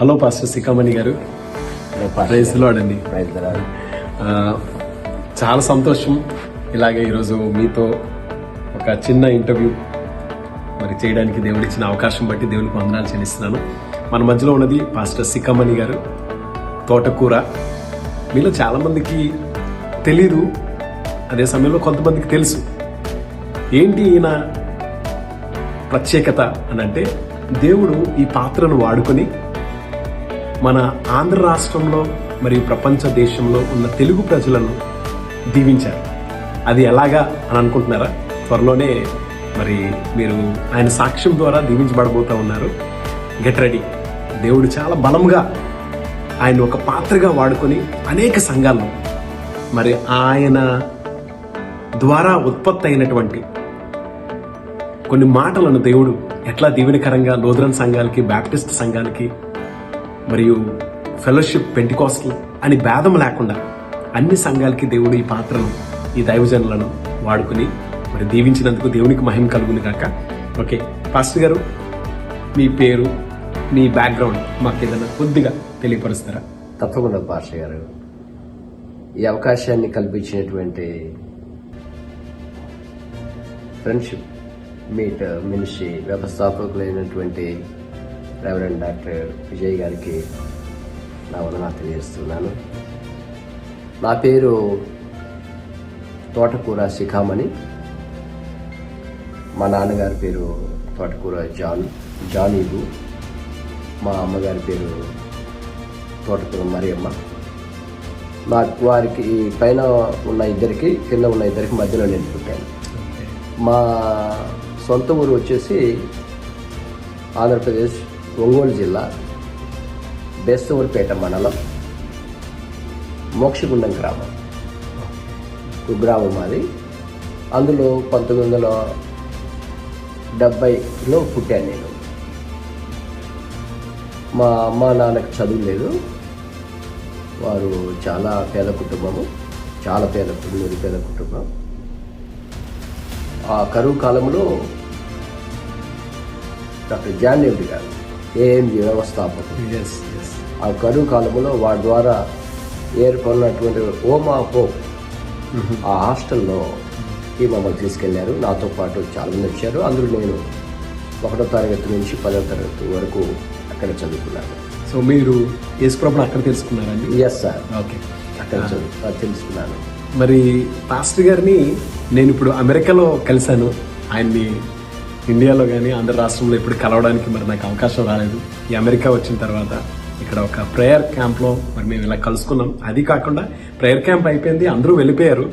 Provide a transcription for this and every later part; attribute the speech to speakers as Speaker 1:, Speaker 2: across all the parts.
Speaker 1: Hello pastor Sikamani garu. Praise లోడండి
Speaker 2: praise the lord.
Speaker 1: ఆ, చాలా సంతోషం ఇలాగే ఈరోజు మీతో ఒక చిన్న ఇంటర్వ్యూ మరి చేయడానికి దేవుడు ఇచ్చిన అవకాశం బట్టి దేవునికి వందనాలు చెల్లిస్తున్నాను. మన మధ్యలో ఉన్నది పాస్టర్ సిక్కమ్మణి గారు. తోటకూర. మీలో చాలామందికి తెలీదు. అదే సమయంలో కొంతమందికి తెలుసు. ఏంటి ఈయన ప్రత్యేకత అని అంటే దేవుడు ఈ పాత్రను వాడుకొని మన ఆంధ్ర రాష్ట్రంలో మరియు ప్రపంచ దేశంలో ఉన్న తెలుగు ప్రజలను దీవించారు. అది ఎలాగా అని అనుకుంటున్నారా? త్వరలోనే మరి మీరు ఆయన సాక్ష్యం ద్వారా దీవించబడబోతా ఉన్నారు. Get ready. దేవుడు చాలా బలంగా ఆయన ఒక పాత్రగా వాడుకొని అనేక సంఘాలను మరి ఆయన ద్వారా ఉత్పత్తి అయినటువంటి కొన్ని మాటలను దేవుడు ఎట్లా దీవెనకరంగా లోదరన్ సంఘాలకి బ్యాప్టిస్ట్ సంఘాలకి మరియు ఫెలోషిప్ పెంటికాస్ట్లు అని భేదం లేకుండా అన్ని సంఘాలకి దేవుడు ఈ పాత్రను ఈ దైవజనులను వాడుకుని మరి దీవించినందుకు దేవునికి మహిమ కలుగును కాక ఓకే పాస్టర్ గారు మీ పేరు మీ బ్యాక్గ్రౌండ్ మాకు ఏదైనా కొద్దిగా తెలియపరుస్తారా?
Speaker 2: తప్పకుండా పాస్టర్ గారు. ఈ అవకాశాన్ని కల్పించినటువంటి ఫ్రెండ్షిప్ మీట్ మినిస్ట్రీ వ్యవస్థాపకులైనటువంటి రెవరెండ్ డాక్టర్ విజయ్ గారికి నా వందనాలు తెలియజేస్తున్నాను. నా పేరు తోటకూర శిఖామణి. మా నాన్నగారి పేరు తోటకూర జాన్ జానీబు మా అమ్మగారి పేరు తోటకూర మరియమ్మ. నాకు వారికి పైన ఉన్న ఇద్దరికి కింద ఉన్న ఇద్దరికి మధ్యలో నేను పుట్టాను. మా సొంత ఊరు వచ్చేసి ఆంధ్రప్రదేశ్ ఒంగోలు జిల్లా బేస్తవరపేట మండలం మోక్షగుండం గ్రామం. కుగ్రామం అది అందులో పంతొమ్మిది వందల డెబ్బైలో పుట్టాను నేను. మా అమ్మ నాన్నకి చదువు లేదు. వారు చాలా పేద కుటుంబము. చాలా పేద నిరుపేద కుటుంబం. ఆ కరువు కాలంలో డాక్టర్ జాన్ గారు ఏఎంజి
Speaker 1: ఎస్ ఎస్
Speaker 2: ఆ కరువు కాలంలో వారి ద్వారా ఏర్పడినటువంటి ఓమా హోప్ ఆ హాస్టల్లో ఈ మమ్మల్ని తీసుకెళ్ళారు. నాతో పాటు చాలా మంది వచ్చారు. అందులో నేను ఒకటో తరగతి నుంచి పదో తరగతి వరకు అక్కడ చదువుకున్నాను.
Speaker 1: సో మీరు యేసుప్రభుని అక్కడ తెలుసుకున్నారండి?
Speaker 2: ఎస్ సార్
Speaker 1: ఓకే
Speaker 2: అక్కడ చదువు తెలుసుకున్నాను.
Speaker 1: మరి పాస్టర్ గారిని నేను ఇప్పుడు అమెరికాలో కలిశాను. ఆయన్ని ఇండియాలో కానీ ఆంధ్ర రాష్ట్రంలో ఇప్పుడు కలవడానికి మరి నాకు అవకాశం రాలేదు. ఈ అమెరికా వచ్చిన తర్వాత ఇక్కడ ఒక ప్రేయర్ క్యాంప్లో మరి మేము ఇలా కలుసుకున్నాం. అది కాకుండా ప్రేయర్ క్యాంప్ అయిపోయింది అందరూ వెళ్ళిపోయారు.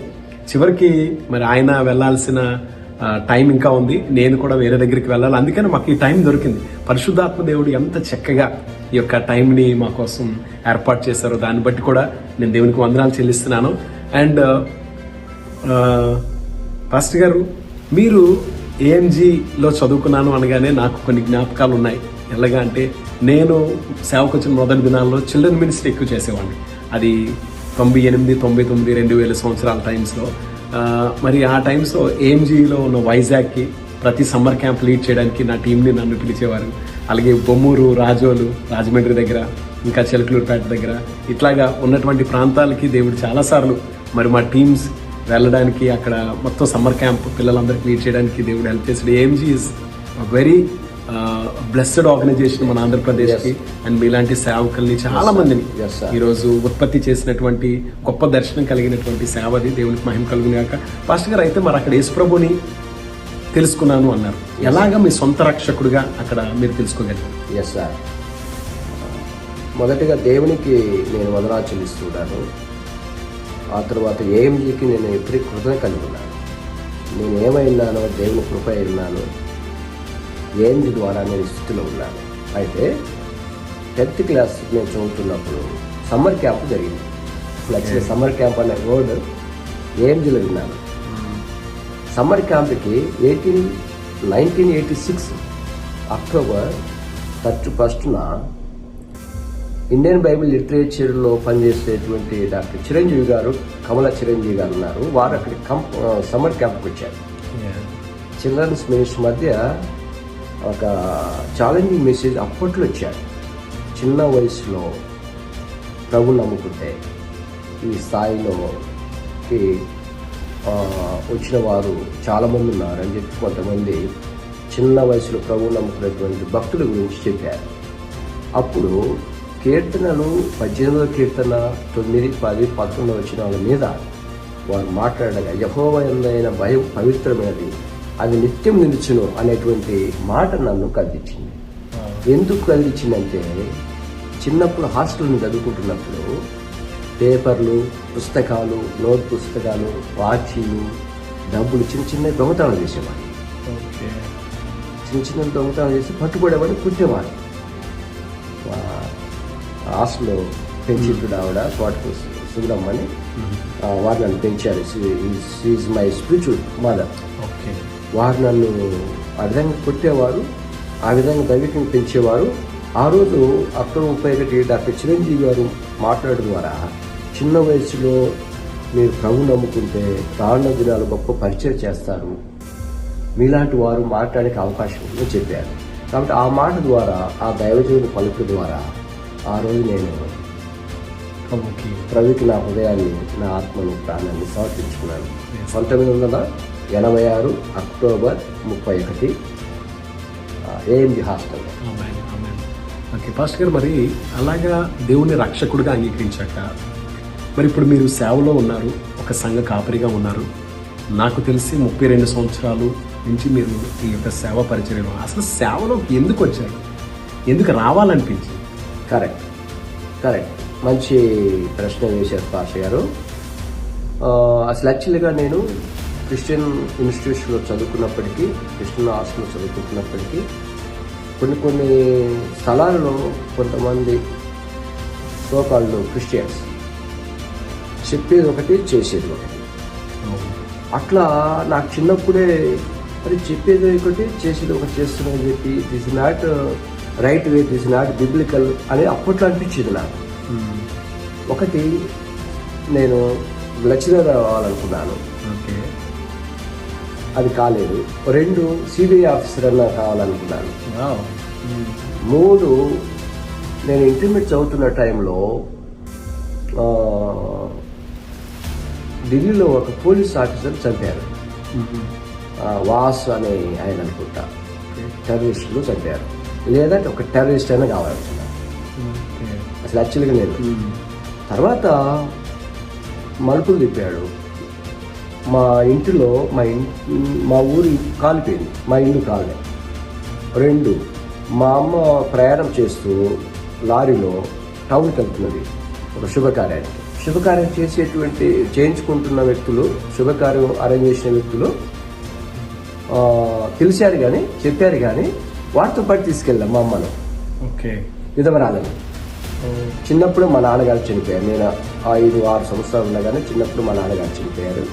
Speaker 1: చివరికి మరి ఆయన వెళ్ళాల్సిన టైం ఇంకా ఉంది. నేను కూడా వేరే దగ్గరికి వెళ్ళాలి. అందుకని మాకు ఈ టైం దొరికింది. పరిశుద్ధాత్మ దేవుడు ఎంత చక్కగా ఈ యొక్క టైంని మా కోసం ఏర్పాటు చేశారో దాన్ని బట్టి కూడా నేను దేవునికి వందనాలు చెల్లిస్తున్నాను. అండ్ ఫస్ట్ గారు మీరు ఏఎంజీలో చదువుకున్నాను అనగానే నాకు కొన్ని జ్ఞాపకాలు ఉన్నాయి ఎలాగా అంటే నేను సేవకు వచ్చిన మొదటి దినాల్లో చిల్డ్రన్ మినిస్ట్రీ ఎక్కువ చేసేవాడిని. అది తొంభై ఎనిమిది తొంభై తొమ్మిది రెండు వేల సంవత్సరాల టైమ్స్లో. మరి ఆ టైమ్స్లో ఏఎంజీలో ఉన్న వైజాగ్కి ప్రతి సమ్మర్ క్యాంప్ లీడ్ చేయడానికి నా టీంని నన్ను పిలిచేవారు. అలాగే బొమ్మూరు రాజోలు రాజమండ్రి దగ్గర ఇంకా చిలకలూరుపేట దగ్గర ఇట్లాగా ఉన్నటువంటి ప్రాంతాలకి దేవుడు చాలాసార్లు మరి మా టీమ్స్ వెళ్ళడానికి అక్కడ మొత్తం సమ్మర్ క్యాంప్ పిల్లలందరికీ లీడ్ చేయడానికి దేవుడు హెల్ప్ చేసాడు AMG is very blessed organization మన ఆంధ్రప్రదేశ్కి. అండ్ మీలాంటి సేవకుల్ని చాలా మందిని. ఈరోజు ఉత్పత్తి చేసినటువంటి గొప్ప దర్శనం కలిగినటువంటి సేవది దేవునికి మహిమ కలుగునాక పాస్టర్ గారు అయితే మరి అక్కడ యేసుప్రభుని తెలుసుకున్నాను అన్నారు. ఎలాగా మీ సొంత రక్షకుడిగా అక్కడ మీరు తెలుసుకోగలిగారు?
Speaker 2: ఎస్ సార్ మొదటిగా దేవునికి నేను వందనాలు చెల్లిస్తున్నాను ఆ తర్వాత ఏఎంజీకి నేను ఎప్పటికీ కృతజ్ఞత కలిగి ఉన్నాను నేను ఏమైనానో దేవుని కృప ఉన్నాను ఏఎంజీ ద్వారా నేను స్థితిలో ఉన్నాను. అయితే టెన్త్ క్లాస్ నేను చదువుతున్నప్పుడు సమ్మర్ క్యాంప్ జరిగింది. యాక్చువల్లీ సమ్మర్ క్యాంప్ అనే వర్డ్ ఏఎంజీలో విన్నాను సమ్మర్ క్యాంప్కి eighteen nineteen eighty six October thirty ఫస్ట్న Indian Bible లిటరేచర్లో పనిచేసేటువంటి డాక్టర్ చిరంజీవి గారు కమల చిరంజీవి గారు ఉన్నారు. వారు అక్కడికి కం సమ్మర్ క్యాంప్కి వచ్చారు. చిల్డ్రన్స్ మినిస్టర్ మధ్య ఒక ఛాలెంజింగ్ మెసేజ్ అప్పట్లో వచ్చారు చిన్న వయసులో ప్రభు నమ్ముకుంటే ఈ స్థాయిలోకి ఆ, వచ్చిన వారు చాలామంది ఉన్నారు అని చెప్పి కొంతమంది చిన్న వయసులో ప్రభు నమ్ముకున్నటువంటి భక్తుల గురించి చెప్పారు. అప్పుడు కీర్తనలు పద్దెనిమిదవ కీర్తన తొమ్మిది పది పంతొమ్మిది వచ్చిన వాళ్ళ మీద వారు మాట్లాడగా యహోవ ఎందైన భయం పవిత్రమైనది. అది నిత్యం నిలుచును అనేటువంటి మాట నన్ను కదిలించింది. ఎందుకు కదిలించిందంటే చిన్నప్పుడు హాస్టల్ని చదువుకుంటున్నప్పుడు పేపర్లు పుస్తకాలు నోట్ పుస్తకాలు వాచీలు డబ్బులు చిన్న చిన్న దొంగతనం చేసేవాడు చిన్న చిన్న దొంగతనం చేసి పట్టుబడేవాడిని కుట్టేవాడు హాస్టల్లో పెంచిట్టుడు ఆవిడ తోటకు సుందరమ్మని ఆ, వారు నన్ను పెంచారు. Is my spiritual mother
Speaker 1: okay.
Speaker 2: వారు నన్ను ఆ విధంగా కొట్టేవారు ఆ విధంగా దైవికంగా పెంచేవారు. ఆ రోజు అక్టోబర్ ముప్పై ఒకటి డాక్టర్ చిరంజీవి గారు మాట్లాడడం ద్వారా చిన్న వయసులో మీరు ప్రభు నమ్ముకుంటే రానున్న దినాలు గొప్ప పరిచయం చేస్తారు. మీలాంటి వారు మాట్లాడడానికి అవకాశం ఉందని చెప్పారు. కాబట్టి ఆ మాట ద్వారా ఆ దైవజీవుని పలుకు ద్వారా ఆ రోజు నేను
Speaker 1: ఓకే.
Speaker 2: ప్రభుకి నా హృదయాన్ని నా ఆత్మను ప్రాణాన్ని సమర్పించుకున్నాను. పంతొమ్మిది వందల ఎనభై ఆరు అక్టోబర్ ముప్పై ఒకటి ఏఎండి హాస్టల్.
Speaker 1: ఓకే పాస్టర్ గారు మరి అలాగా దేవుని రక్షకుడిగా అంగీకరించాక మరి ఇప్పుడు మీరు సేవలో ఉన్నారు ఒక సంఘ కాపరిగా ఉన్నారు. నాకు తెలిసి ముప్పై రెండు సంవత్సరాలు నుంచి మీరు ఈ యొక్క సేవ పరిచయం అసలు సేవలోకి ఎందుకు వచ్చారు? ఎందుకు రావాలనిపించింది?
Speaker 2: కరెక్ట్. కరెక్ట్. మంచి ప్రశ్న వేశారు పాష గారు. అసలు యాక్చువల్గా నేను క్రిస్టియన్ ఇన్స్టిట్యూషన్లో చదువుకున్నప్పటికీ క్రిస్టియన్ హాస్టల్లో చదువుకుంటున్నప్పటికీ కొన్ని కొన్ని స్థలాలలో కొంతమంది సోకాళ్ళు క్రిస్టియన్స్ చెప్పేది ఒకటి చేసేది ఒకటి. అట్లా నాకు చిన్నప్పుడే అది చెప్పేది ఒకటి చేసేది ఒకటి చేస్తున్నాను చెప్పి this not right way this not biblical అని అప్పట్లో అనిపించింది నాకు. ఒకటి నేను లెక్చరర్ అవ్వాలనుకున్నాను అది కాలేదు. రెండు సిబిఐ ఆఫీసర్ అన్నా కావాలనుకున్నాను. మూడు నేను ఇంటర్మీడియట్ చదువుతున్న టైంలో ఢిల్లీలో ఒక పోలీస్ ఆఫీసర్ చంపారు. వాస్ అనే ఆయన అనుకుంటా. టెర్రరిస్టులు చంపారు. లేదంటే ఒక టెర్రరిస్ట్ అయినా కావాలనుకున్నాను
Speaker 1: ఓకే.
Speaker 2: అసలు యాక్చువల్గా నేను. తర్వాత మలుపులు తిప్పాడు. మా ఇంటిలో మా ఇంటి మా ఊరి కాలిపోయింది. మా ఇల్లు కాలే రెండు మా అమ్మ ప్రయాణం చేస్తూ లారీలో టౌన్కి వెళ్తున్నది ఒక శుభకార్యానికి శుభకార్యం చేసేటువంటి చేయించుకుంటున్న వ్యక్తులు శుభకార్యం అరేంజ్ చేసిన వ్యక్తులు పిలిచారు కానీ చెప్పారు కానీ వారితో పాటు తీసుకెళ్ళాం మా అమ్మను.
Speaker 1: ఓకే.
Speaker 2: విధవరాలని చిన్నప్పుడు మా నాన్నగారు చనిపోయారు. నేను ఐదు ఆరు సంవత్సరాలు ఉండగానే చిన్నప్పుడు మా నాన్నగారు చనిపోయారు.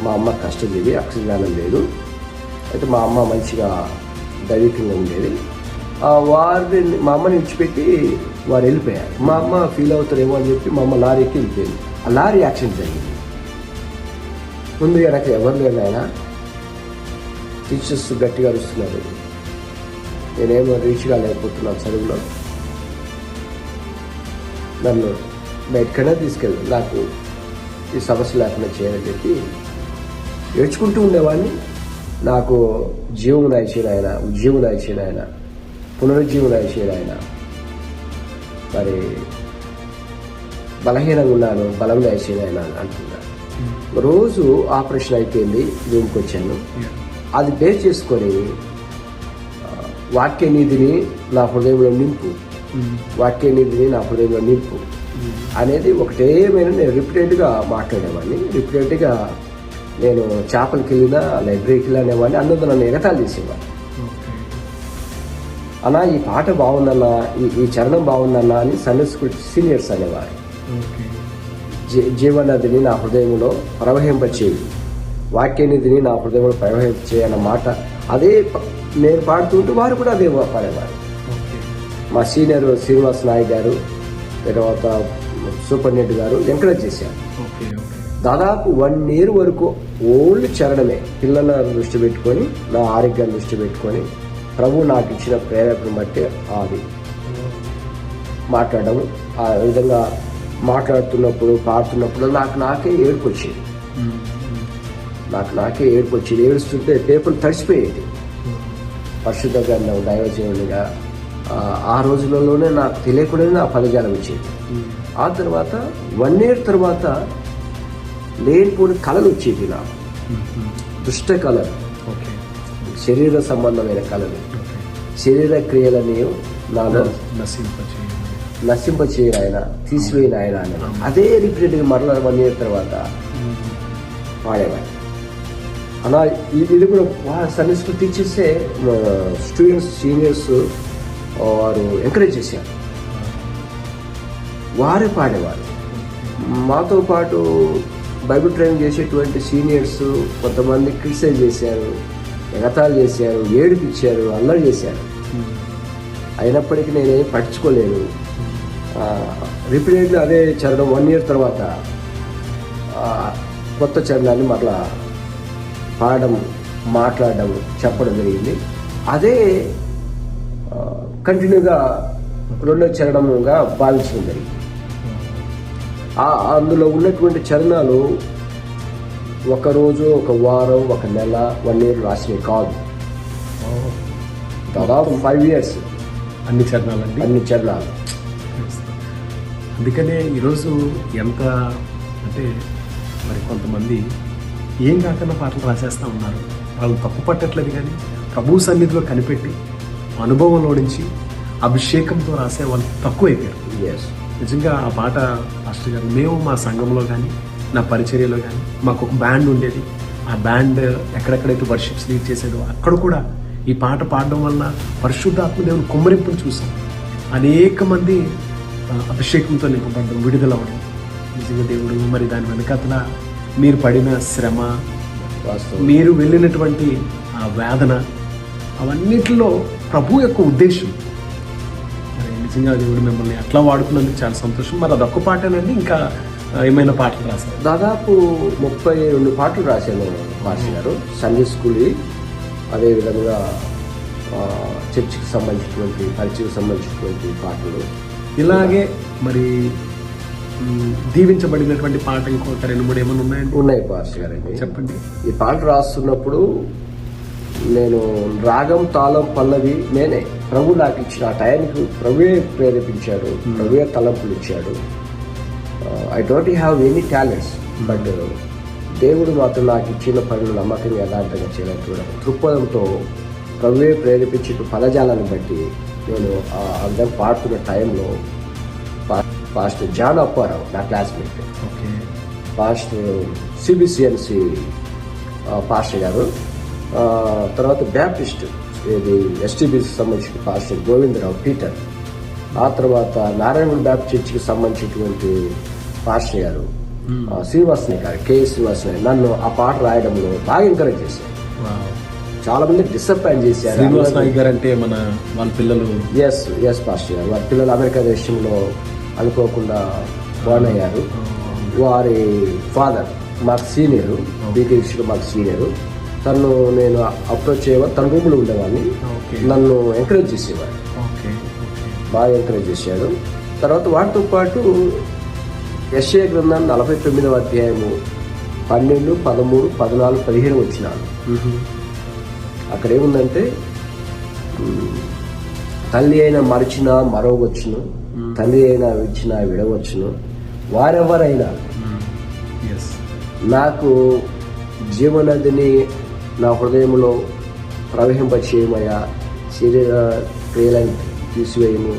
Speaker 2: మా అమ్మ కష్టజీవి అక్షరజ్ఞానం లేదు. అయితే మా అమ్మ మంచిగా దైవికంగా ఉండేది. వారిని మా అమ్మని విడిచిపెట్టి వారు వెళ్ళిపోయారు. మా అమ్మ ఫీల్ అవుతారేమో అని చెప్పి మా అమ్మ లారీకి వెళ్ళిపోయింది. ఆ లారీ యాక్సిడెంట్ జరిగింది. ముందు వెనక ఎవరు లేరు ఆయన టీచర్స్ గట్టిగా అరుస్తున్నారు. నేనేమో రీచ్ కాలేకపోతున్నాను చదువులో నన్ను బయటకైనా తీసుకెళ్ళి. నాకు ఈ సమస్య లేకుండా చేయాలని చెప్పి ఏడ్చుకుంటూ ఉండేవాడిని. నాకు జీవం నాయచిన ఆయన ఉద్యోగం నాయచిన ఆయన పునరుజ్జీవం ఆయన. మరి బలహీనంగా ఉన్నాను బలం నాయచిన ఆయన అంటున్నాను రోజు ఆపరేషన్ అయిపోయింది రూమ్కి వచ్చాను. అది బేస్ చేసుకొని వాక్య నీతిని నా హృదయంలో నింపు. వాక్య నీతిని నా హృదయంలో నింపు. అనేది ఒకటేమైనా నేను రిపీటెడ్గా మాట్లాడేవాడిని. రిపీటెడ్గా నేను చేపలకి వెళ్ళినా లైబ్రరీకి వెళ్ళినా అనేవాడిని. అన్నది నన్ను ఎగతాలు
Speaker 1: చేసేవాడిని
Speaker 2: అన్నా ఈ పాట బాగుందన్నా ఈ ఈ చరణం బాగుందన్నా అని సండే స్కూల్ సీనియర్స్ అనేవారు. జీ జీవనదిని నా హృదయంలో ప్రవహింపచేయి. వాక్యనిధిని నా హృదయంలో ప్రవహించే అన్న మాట అదే నేను పాడుతుంటే వారు కూడా అదే పాడేవారు మా సీనియర్ శ్రీనివాస్ నాయక్ గారు తర్వాత సూపరింటెండెంట్ గారు ఎంకరేజ్ చేశారు. దాదాపు వన్ ఇయర్ వరకు ఓన్లీ చరణమే పిల్లల దృష్టి పెట్టుకొని నా ఆరోగ్యాన్ని దృష్టి పెట్టుకొని ప్రభు నాకు ఇచ్చిన ప్రేరేపణ బట్టి అది మాట్లాడడం ఆ విధంగా మాట్లాడుతున్నప్పుడు పాడుతున్నప్పుడు నాకు నాకే ఏడుపు వచ్చేది. నాకు నాకే ఏడుపు వచ్చేది. ఏడుస్తుంటే పేపర్ తడిసిపోయేది. పరిశుద్ధ గ్రంథం దైవజీవునిగా ఆ, రోజులలోనే నాకు తెలియకుండానే ఆ పదజాలం వచ్చేది ఆ తర్వాత వన్ ఇయర్ తర్వాత లేనిపోని కళలు వచ్చేది నాకు. దుష్ట కళలు.
Speaker 1: ఓకే
Speaker 2: శరీర సంబంధమైన కళలు. శరీర క్రియలని నాలో నశింపచేయని ఆయన తీసివేయని ఆయన అని అదే రిపీటెడ్గా మరలా వన్ ఇయర్ తర్వాత పాడేవాడు అలా ఇది కూడా సండే స్కూల్ టీచర్సే స్టూడెంట్స్ సీనియర్స్ వారు ఎంకరేజ్ చేశారు. వారే పాడేవారు. మాతో పాటు బైబిల్ ట్రైనింగ్ చేసేటువంటి సీనియర్స్ కొంతమంది క్రిటిసైజ్ చేశారు ఎగతాలు చేశారు ఏడిపించారు అల్లరి చేశారు. అయినప్పటికీ నేనేం పట్టించుకోలేదు. రిపీటెడ్లీ అదే చరణం వన్ ఇయర్ తర్వాత కొత్త చరణాన్ని మరలా పాడడం మాట్లాడడం చెప్పడం జరిగింది. అదే కంటిన్యూగా రెండో చరణముగా భావించడం జరిగింది. ఆ అందులో ఉన్నటువంటి చరణాలు ఒక రోజు ఒక వారం ఒక నెల వన్ ఇయర్ రాసినవి కాదు. దాదాపు ఫైవ్ ఇయర్స్
Speaker 1: అన్ని చరణాలండి?
Speaker 2: అన్ని చరణాలు.
Speaker 1: అందుకనే ఈరోజు ఎంత అంటే మరి కొంతమంది ఏం కాకుండా పాటలు రాసేస్తూ ఉన్నారు. వాళ్ళు తప్పు పట్టట్లేదు కానీ ప్రభు సన్నిధిలో కనిపెట్టి అనుభవంలో నుంచి అభిషేకంతో రాసే వాళ్ళు తక్కువైపోయారు నిజంగా ఆ పాట మాస్టర్ గారు మేము మా సంఘంలో కానీ నా పరిచర్యలో కానీ మాకు ఒక బ్యాండ్ ఉండేది. ఆ బ్యాండ్ ఎక్కడెక్కడైతే వర్షిప్స్ లీడ్ చేసేదో అక్కడ కూడా ఈ పాట పాడడం వలన పరిశుద్ధాత్మ దేవుని కుమ్మరింపును చూసాం. అనేక మంది అభిషేకంతో నింపబడడం విడుదలవ్వడం నిజంగా దేవుడు మరి దాని వెనకాతల మీరు పడిన శ్రమ మీరు వెళ్ళినటువంటి ఆ వేదన అవన్నిటిలో ప్రభు యొక్క ఉద్దేశం. మరి నిజంగా దేవుడు మిమ్మల్ని అట్లా వాడుకున్నందుకు చాలా సంతోషం. మరి అదొక్క పాటేనండి ఇంకా ఏమైనా పాటలు రాశారు?
Speaker 2: దాదాపు ముప్పై రెండు పాటలు రాశాను మాస్టర్ గారు. సండే స్కూల్ అదేవిధంగా చర్చికి సంబంధించినటువంటి పరిచయకు సంబంధించినటువంటి పాటలు.
Speaker 1: ఇలాగే మరి దీవించబడినటువంటి పాట ఇంకొక రెండు మూడు ఏమైనా ఉన్నాయండి?
Speaker 2: ఉన్నాయి మాస్టర్ గారండి
Speaker 1: చెప్పండి.
Speaker 2: ఈ పాట రాస్తున్నప్పుడు నేను రాగం తాళం పల్లవి నేనే ప్రభు నాకు ఇచ్చిన ఆ టైంకి ప్రభువే ప్రేరేపించాడు ప్రభువే తలంపులు ఇచ్చాడు. I don't have any talents but దేవుడు మాత్రం నాకు ఇచ్చిన పనులు నమ్మకంగా యథార్థంగా చేయడానికి దృక్పథంతో ప్రభువే ప్రేరేపించిన పదజాలాన్ని బట్టి నేను ఆ అందరం పాడుతున్న టైంలో పాస్టర్ జాన్ అప్పారావు నా classmate
Speaker 1: okay
Speaker 2: pastor CBCNC pastor garu. ఆ, తర్వాత బ్యాప్టిస్ట్ ఇది ఎస్టీబీకి సంబంధించిన పాస్టర్ గోవిందరావు పీటర్ ఆ తర్వాత నారాయణ బ్యాప్టిస్ట్ చర్చికి సంబంధించినటువంటి పాస్టర్ గారు. ఆ, శ్రీనివాసని గారు కె. శ్రీనివాసని నన్ను ఆ పాట రాయడంలో బాగా ఎంకరేజ్ చేశారు. చాలా మంది డిసప్పాయింట్ చేశారు.
Speaker 1: శ్రీనివాస్ గారు అంటే మన వాళ్ళ పిల్లలు.
Speaker 2: ఎస్ ఎస్ పాస్టర్ గారు. వారి పిల్లలు అమెరికా దేశంలో అనుకోకుండా బోర్న్ అయ్యారు. వారి ఫాదర్ మాకు సీనియర్ బీటీసీలో మాకు సీనియర్ తను నేను అప్రోచ్ అయ్యేవారు తన రూమ్లో ఉండేవాడిని. నన్ను ఎంకరేజ్ చేసేవాడు. బాగా ఎంకరేజ్ చేశాడు. తర్వాత వాటితో పాటు యశ్య గ్రంథాన్ని నలభై తొమ్మిదవ అధ్యాయము పన్నెండు పదమూడు పద్నాలుగు పదిహేను వచ్చినాను. అక్కడ ఏముందంటే తల్లి అయినా మరిచిన మరవచ్చును తల్లి అయినా విడిచిన విడవచ్చును. వారెవరైనా.
Speaker 1: ఎస్
Speaker 2: నాకు జీవనదిని నా హృదయంలో ప్రవహింపచేయమయ్యా. శరీర క్రియలను తీసివేయము.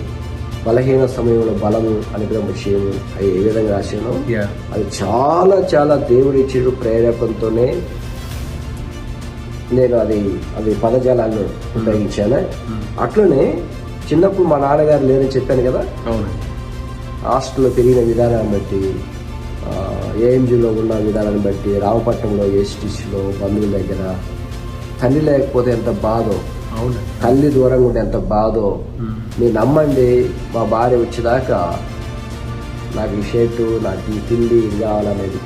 Speaker 2: బలహీన సమయంలో బలము అనుగ్రహం చేయము అవి ఏ విధంగా రాశాను అది చాలా చాలా దేవుడి ఇచ్చిన ప్రేరేపణతోనే నేను అది అది పదజాలాన్ని ఉపయోగించాను. అట్లనే చిన్నప్పుడు మా నాన్నగారు లేరని చెప్పాను కదా? హాస్టల్లో పెరిగిన విధానాన్ని బట్టి ఏఎంజీలో ఉన్న విధానాన్ని బట్టి రామపట్నంలో ఏస్టీసీలో బంధువుల దగ్గర తల్లి లేకపోతే ఎంత బాధో
Speaker 1: అవును.
Speaker 2: తల్లి దూరంగా ఉంటే ఎంత బాధో. మీరు నమ్మండి మా భార్య వచ్చేదాకా నాకు ఈ షర్టు నాకు ఈ తిండి ఇది కావాలనేది.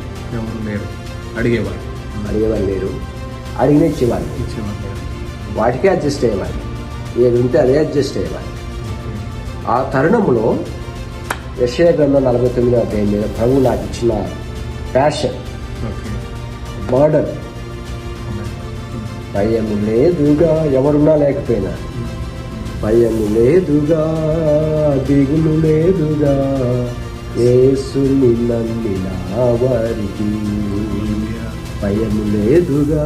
Speaker 1: అడిగేవారు
Speaker 2: అడిగేవాళ్ళు. లేరు. అడిగిన ఇచ్చేవాళ్ళు. వాటికే అడ్జస్ట్ అయ్యేవాళ్ళు. ఏది ఉంటే అదే అడ్జస్ట్
Speaker 1: ఓకే.
Speaker 2: ఆ తరుణంలో యశయ గ్రంథం నలభై తొమ్మిదో అధ్యాయం మీద ప్రభు నాకు ఇచ్చిన ప్యాషన్ బర్డన్ భయము లేదుగా ఎవరున్నా లేకపోయినా. భయము లేదుగా దిగులు లేదుగా ఏసుని నమ్మిన వారికి. భయము లేదుగా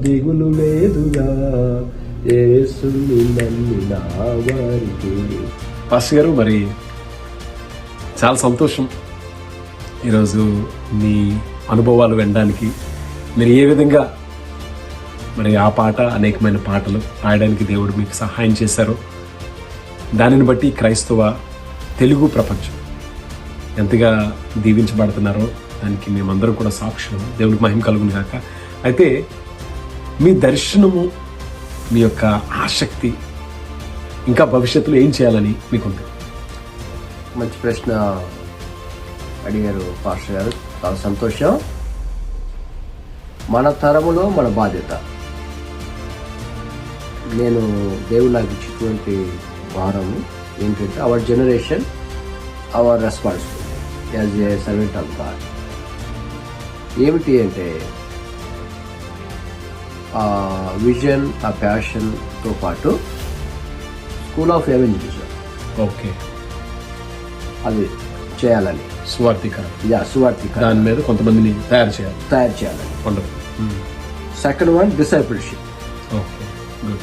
Speaker 2: దిగులు లేదుగా
Speaker 1: పాస్ గారు మరి చాలా సంతోషం ఈరోజు మీ అనుభవాలు వినడానికి. మీరు ఏ విధంగా మరి ఆ పాట అనేకమైన పాటలు రాయడానికి దేవుడు మీకు సహాయం చేశారో దానిని బట్టి క్రైస్తవ తెలుగు ప్రపంచం ఎంతగా దీవించబడుతున్నారో దానికి మేమందరం కూడా సాక్షులు. దేవుడికి మహిమ కలుగును కాక అయితే మీ దర్శనము మీ యొక్క ఆసక్తి ఇంకా భవిష్యత్తులో ఏం చేయాలని మీకుంది?
Speaker 2: మంచి ప్రశ్న అడిగారు పాస్టర్ గారు. చాలా సంతోషం. మన తరములో మన బాధ్యత. నేను దేవుడు నాకు ఇచ్చినటువంటి వారం ఏంటంటే our generation our responsibility as a servant of God ఏమిటి అంటే విజన్ ఆ ప్యాషన్తో పాటు స్కూల్ ఆఫ్ ఎవెంజలిజం
Speaker 1: ఓకే.
Speaker 2: అది చేయాలని.
Speaker 1: సువార్థికరం
Speaker 2: యా సువార్థిక
Speaker 1: దాని మీద కొంతమందిని తయారు చేయాలి.
Speaker 2: తయారు చేయాలని.
Speaker 1: Wonderful.
Speaker 2: Second one discipleship
Speaker 1: okay good.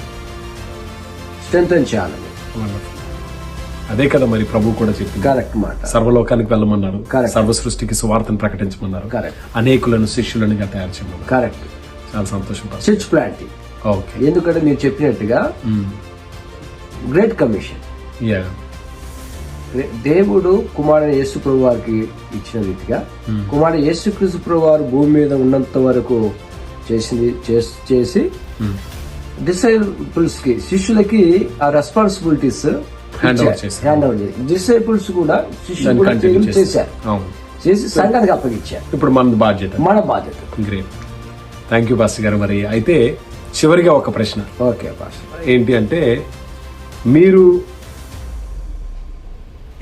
Speaker 2: Strength చేయాలని.
Speaker 1: వండర్ఫుల్. అదే కదా మరి ప్రభు కూడా చెప్పింది.
Speaker 2: కరెక్ట్ మాట.
Speaker 1: సర్వలోకానికి వెళ్ళమన్నారు. సర్వ సృష్టికి సువార్తను ప్రకటించమన్నారు.
Speaker 2: కరెక్ట్
Speaker 1: అనేకులను శిష్యులనుగా తయారు చేయమన్నారు.
Speaker 2: కరెక్ట్
Speaker 1: చాలా సంతోషం.
Speaker 2: చర్చ్ ప్లాంటింగ్
Speaker 1: ఓకే
Speaker 2: ఎందుకంటే మీరు చెప్పినట్టుగా గ్రేట్ కమిషన్
Speaker 1: యా
Speaker 2: దేవుడు కుమారుడు యేసు ప్రభు వారికి ఇచ్చిన రీతిగా కుమారుడు యేసు క్రీస్తు ప్రభు వారు భూమి మీద ఉన్నంత వరకు చేసింది చేస్- డిసైపుల్స్కి శిష్యులకి ఆ రెస్పాన్సిబిలిటీస్. హ్యాండ్ ఓవర్ చేసి డిసైపుల్స్ కూడా శిష్యులు చేశారు. చేసి సంఘానికి అప్పగించారు.
Speaker 1: ఇప్పుడు మన బాధ్యత.
Speaker 2: మన బాధ్యత.
Speaker 1: గ్రేట్ థ్యాంక్ యూ పాస్టర్ గారు మరి. అయితే చివరిగా ఒక ప్రశ్న.
Speaker 2: ఓకే పాస్టర్
Speaker 1: ఏంటి అంటే మీరు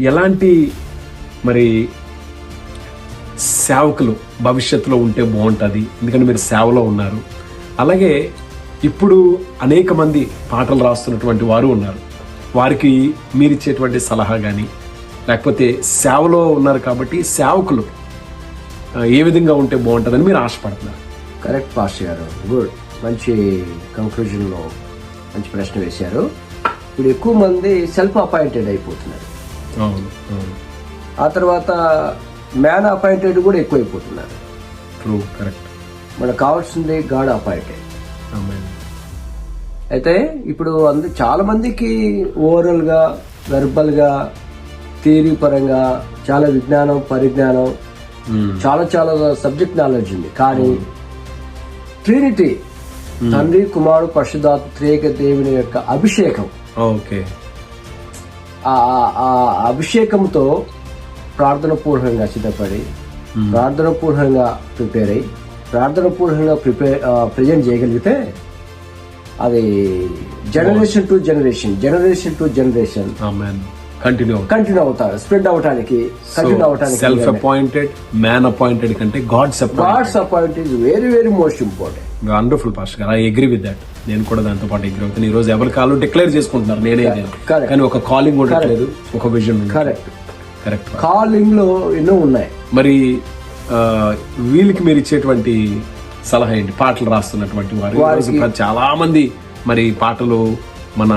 Speaker 1: ఎలాంటి మరి సేవకులు భవిష్యత్తులో ఉంటే బాగుంటుంది? ఎందుకంటే మీరు సేవలో ఉన్నారు. అలాగే ఇప్పుడు అనేక మంది పాటలు రాస్తున్నటువంటి వారు ఉన్నారు. వారికి మీరు ఇచ్చేటువంటి సలహా కానీ లేకపోతే సేవలో ఉన్నారు కాబట్టి సేవకులు ఏ విధంగా ఉంటే బాగుంటుందని మీరు ఆశపడుతున్నారు?
Speaker 2: Correct pastor garu good. మంచి కంక్లూజన్లో మంచి ప్రశ్న వేశారు. ఇప్పుడు ఎక్కువ మంది సెల్ఫ్ అపాయింటెడ్ అయిపోతున్నారు ఆ తర్వాత మ్యాన్ అపాయింటెడ్ కూడా ఎక్కువైపోతున్నారు.
Speaker 1: ట్రూ కరెక్ట్
Speaker 2: మనకు కావాల్సింది గాడ్ అపాయింటెడ్ అయితే ఇప్పుడు అందు చాలా మందికి ఓవరాల్గా వెర్బల్గా థియరీ పరంగా చాలా విజ్ఞానం పరిజ్ఞానం చాలా చాలా సబ్జెక్ట్ నాలెడ్జ్ ఉంది. కానీ ట్రినిటీ తండ్రి కుమారుడు పరిశుధాత్మ త్రేక దేవుని యొక్క అభిషేకం.
Speaker 1: ఓకే.
Speaker 2: ఆ అభిషేకంతో ప్రార్థన పూర్వకంగా సిద్ధపడి ప్రార్థన పూర్వకంగా ప్రిపేర్ అయ్యి ప్రార్థన పూర్వకంగా ప్రిపేర్ ప్రజెంట్ చేయగలిగితే అది generation to generation generation to generation.
Speaker 1: Continue
Speaker 2: continue అవుతారు స్ప్రెడ్ అవటానికి కంటిన్యూ అవటానికి
Speaker 1: సెల్ఫ్ అపాయింటెడ్ మ్యాన్ అపాయింటెడ్ కంటే God's
Speaker 2: God's appoint is very very most important
Speaker 1: wonderful pastor garu. I agree with that నేను కూడా దాంతో పాటు అగ్రీ అవుతాను. ఈ రోజు ఎవరి కాలు డిక్లేర్ చేసుకుంటున్నారు? నేనే. కానీ ఒక కాలింగ్ ఉండట్లేదు ఒక విజన్
Speaker 2: కరెక్ట్
Speaker 1: కరెక్ట్
Speaker 2: కాలింగ్లో ఎన్నో ఉన్నాయి.
Speaker 1: మరి వీళ్ళకి మీరు ఇచ్చేటువంటి సలహా ఏంటి? పాటలు రాస్తున్నటువంటి వారు. చాలా మంది మరి పాటలు మన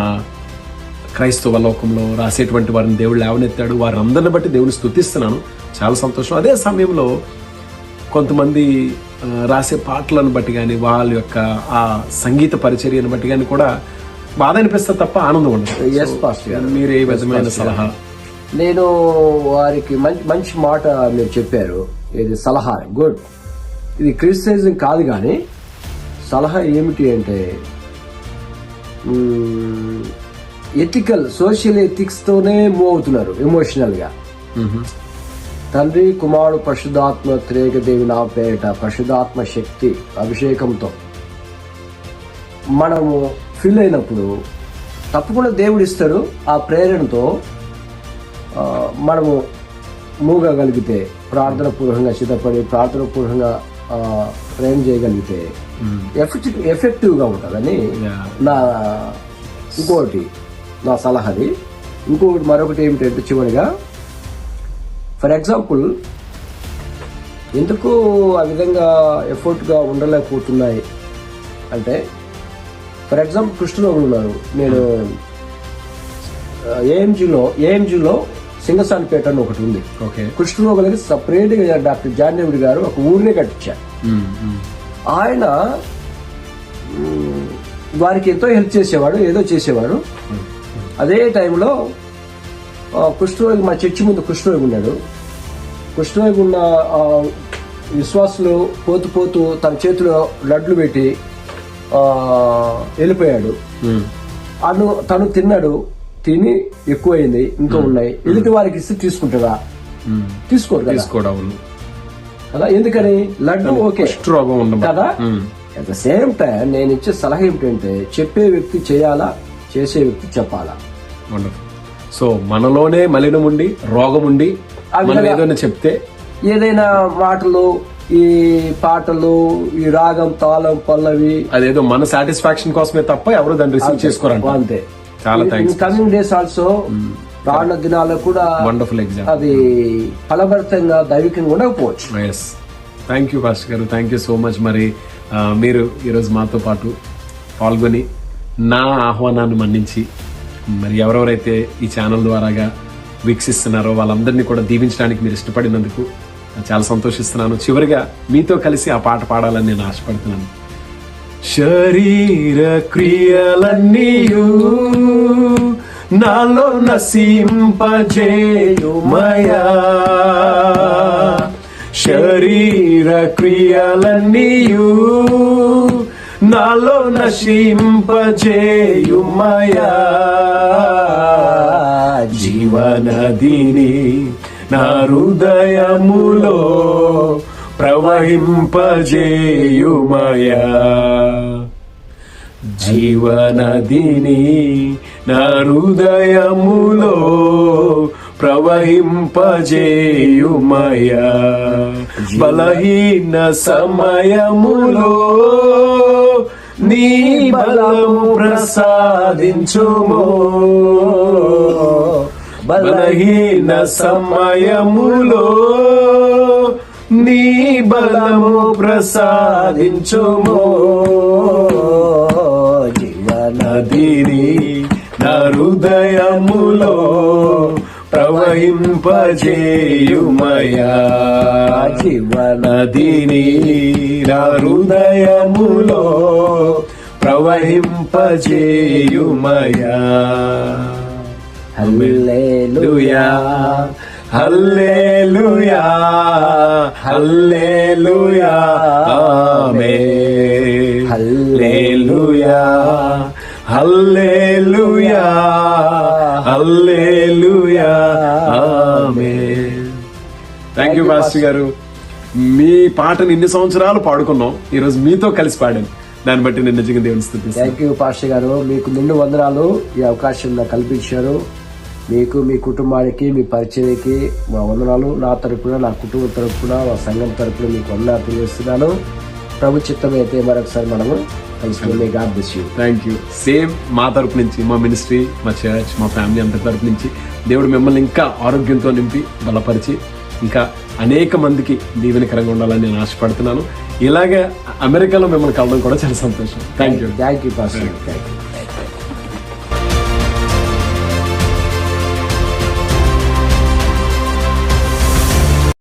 Speaker 1: క్రైస్తవ లోకంలో రాసేటువంటి వారిని దేవుడు లేవనెత్తాడు. వారి అందరిని బట్టి దేవుని స్తుతిస్తున్నాను. చాలా సంతోషం. అదే సమయంలో కొంతమంది రాసే పాటలను బట్టి కానీ వాళ్ళ యొక్క ఆ సంగీత పరిచర్యను బట్టి కానీ కూడా బాధ అనిపిస్తుంది తప్ప ఆనందం ఉండదు. మీరు ఏ విధమైన సలహా?
Speaker 2: నేను వారికి మంచి మంచి మాట మీరు చెప్పారు. ఇది సలహా. గుడ్ ఇది క్రిటిసైజం కాదు కానీ సలహా ఏమిటి అంటే ఎథికల్ సోషల్ ఎథిక్స్తోనే మూవ్ అవుతున్నారు ఎమోషనల్గా తండ్రి కుమారుడు పరిశుధాత్మ త్రేక దేవి నా పేరిట పరిశుధాత్మ శక్తి అభిషేకంతో మనము ఫిల్ అయినప్పుడు తప్పకుండా దేవుడు ఇస్తాడు ఆ ప్రేరణతో మనము మూగగలిగితే ప్రార్థన పూర్వకంగా సిద్ధపడి ప్రార్థన పూర్వకంగా ప్రేమ చేయగలిగితే ఎఫెక్టివ్ ఎఫెక్టివ్గా ఉంటుందని. నా ఇంకోటి. నా సలహాది ఇంకొకటి మరొకటి ఏమిటంటే చివరిగా ఫర్ ఎగ్జాంపుల్ ఎందుకు ఆ విధంగా ఎఫర్ట్గా ఉండలేకపోతున్నాయి. అంటే ఫర్ ఎగ్జాంపుల్ కృష్ణరోగులు ఉన్నారు నేను ఏఎంజీలో ఏఎంజీలో సింగసానిపేట అని ఒకటి ఉంది.
Speaker 1: ఓకే.
Speaker 2: కృష్ణరోగులకి సపరేట్గా డాక్టర్ జాహ్నవి గారు ఒక ఊరినే కట్టించారు. ఆయన వారికి ఎంతో హెల్ప్ చేసేవాడు ఏదో చేసేవాడు. అదే టైంలో ఆ, కృష్ణరోగి మా చర్చి ముందు కృష్ణరోగి ఉన్నాడు. కృష్ణరోగి ఉన్న విశ్వాసులు పోతూ పోతూ తన చేతిలో లడ్లు పెట్టి వెళ్ళిపోయాడు. అను తను తిన్నాడు. తిని ఎక్కువైంది ఇంకా ఉన్నాయి. ఎదుటి వారికి ఇస్తే తీసుకుంటాడా తీసుకోడు కదా.
Speaker 1: తీసుకోవడం
Speaker 2: కదా? ఎందుకని? లడ్డు ఓకే.
Speaker 1: కుష్ఠరోగం
Speaker 2: కదా? అట్ ద సేమ్ టైం నేను ఇచ్చే సలహా ఏమిటంటే చెప్పే వ్యక్తి చేయాలా? చేసే వ్యక్తి చెప్పాలా?
Speaker 1: వండర్ఫుల్ సో మనలోనే మలినం ఉండి రోగం ఉండి మనం ఏదైనా చెప్తే?
Speaker 2: ఏదైనా మాటలు ఈ పాటలు ఈ రాగం తాళం పల్లవి
Speaker 1: అదేదో మన సాటిస్ఫాక్షన్ కోసమే తప్ప ఎవరు దాన్ని రిసీవ్ చేసుకోరంట.
Speaker 2: అంతే.
Speaker 1: చాలా థ్యాంక్స్
Speaker 2: కమింగ్ డేస్ ఆల్సో రానున్న దినాల్లో కూడా
Speaker 1: వండర్ఫుల్ ఎగ్జామ్
Speaker 2: అది ఫలభరితంగా దైవికంగా ఉండకపోవచ్చు.
Speaker 1: Yes thank you pastor garu thank you so much మరి మీరు ఈరోజు మాతో పాటు పాల్గొని నా ఆహ్వానాన్ని మన్నించి మరి ఎవరెవరైతే ఈ ఛానల్ ద్వారాగా వీక్షిస్తున్నారో వాళ్ళందరినీ కూడా దీవించడానికి మీరు ఇష్టపడినందుకు చాలా సంతోషిస్తున్నాను. చివరిగా మీతో కలిసి ఆ పాట పాడాలని నేను ఆశపడుతున్నాను. శరీర క్రియలన్నీయు నాలో నసింపజేయుమయా శరీర క్రియలన్నీయూ నాలో నశింపజేయుమయా జీవనదిని నా హృదయములో ప్రవహింపజేయుమయా జీవనదిని నా హృదయములో ప్రవహింపజేయుమయా. బలహీన సమయములో నీ బలము ప్రసాదించుము. బలహీన సమయములో నీ బలము ప్రసాదించుము. నదిని నా హృదయములో ప్రవహింపజేయుమయా. నదిని నా హృదయములో ప్రవహింపజేయుమయా.
Speaker 2: హల్లెలూయా.
Speaker 1: హల్లెలూయా. హల్లెలూయా. హల్లెలూయా. హల్లెలూయా హల్లెలూయా ఆమేన్. Thank you master garu. మీ పాటను ఇన్ని సంవత్సరాలు పాడుకున్నాం. ఈరోజు మీతో కలిసి పాడాను. దాన్ని బట్టి నేను నిజంగా దేవుని స్థుతి
Speaker 2: థ్యాంక్ యూ పాస్టర్ గారు. మీకు నిండు వందనాలు ఈ అవకాశం నాకు కల్పించారు. మీకు మీ కుటుంబానికి మీ పరిచయకి మా వందనాలు. నా తరపున నా కుటుంబం తరపున మా సంఘం తరపున మీకు వందనాలు తెలియజేస్తున్నాను. ప్రభు చిత్తమైతే మరొకసారి మనము కలుసుకుని God bless you
Speaker 1: thank you same మా తరపు నుంచి మా మినిస్ట్రీ మా చర్చ్ మా ఫ్యామిలీ అంత తరపు నుంచి దేవుడు మిమ్మల్ని ఇంకా ఆరోగ్యంతో నింపి బలపరిచి ఇంకా అనేక మందికి దీవెనకరంగా ఉండాలని నేను ఆశపడుతున్నాను. ఇలాగే అమెరికాలో మిమ్మల్ని కలవడం కూడా చాలా సంతోషం. Thank you
Speaker 2: thank you pastor thank you